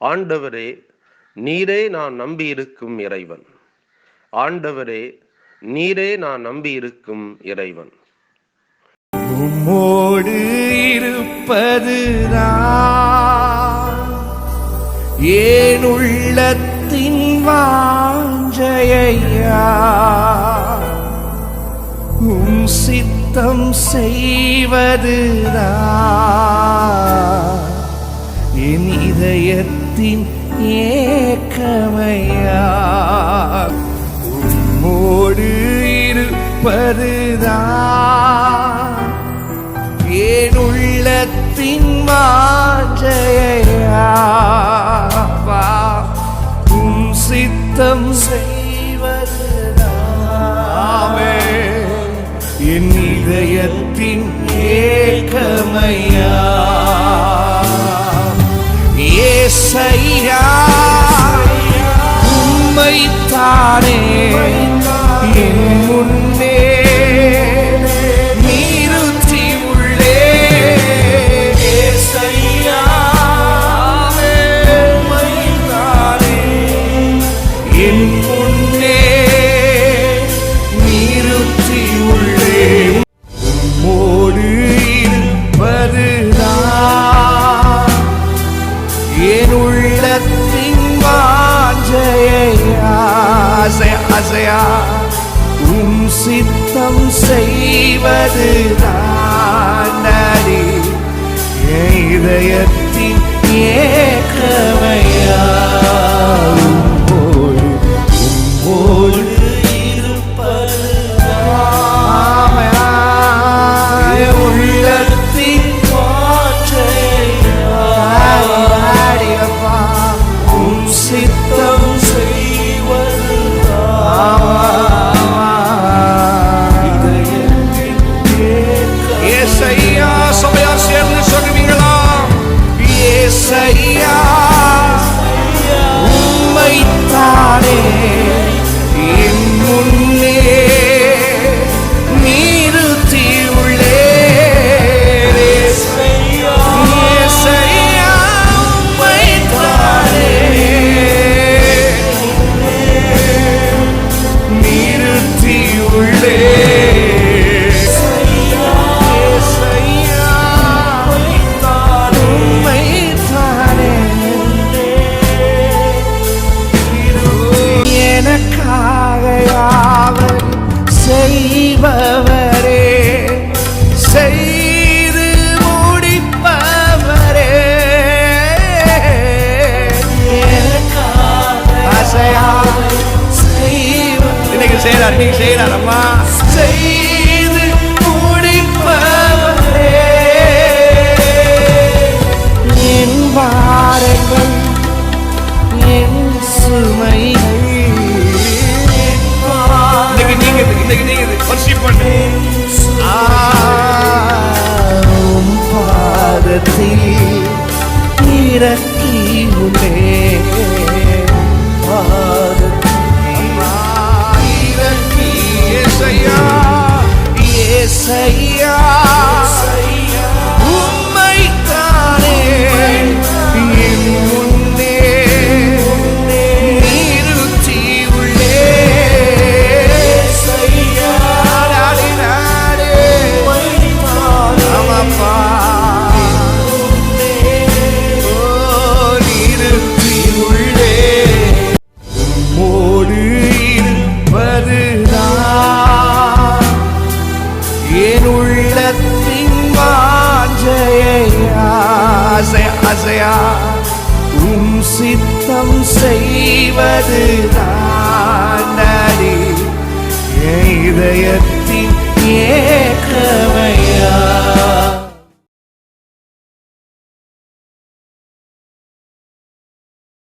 ஆண்டவரே நீரே நான் நம்பியிருக்கும் இறைவன். ஆண்டவரே நீரே நான் நம்பியிருக்கும் இறைவன். உம்மோடு இருப்பதுதான் ஏன் உள்ளத்தின் வாஞ்சையா? உம் சித்தம் செய்வதுதான் என் இதயத்தின் ஏக்கமையா உம்மோடு இருப்பதுதான். ஏன் உள்ளத்தின் மாஞ்சையா உம் சித்தம் செய்வதுதான். என் இதயத்தின் ஏசையா உம்மைத்தானே என் முன்னே அசை அசையா. உம் சித்தம் செய்வது தானடி. என் செய்யறார் இன்னைக்கு செய்யறார் அம்மா. செய்து முடிப்பவரே. என் பாரங்கள் என் சுமைகள். இன்னைக்கு நீங்க இன்னைக்கு நீங்க வர்ஷிப் பண்ணு. பாதத்தில் இறக்கி அசையா அசையா. உம் சித்தம் செய்வது தானடி. இதயத்தின்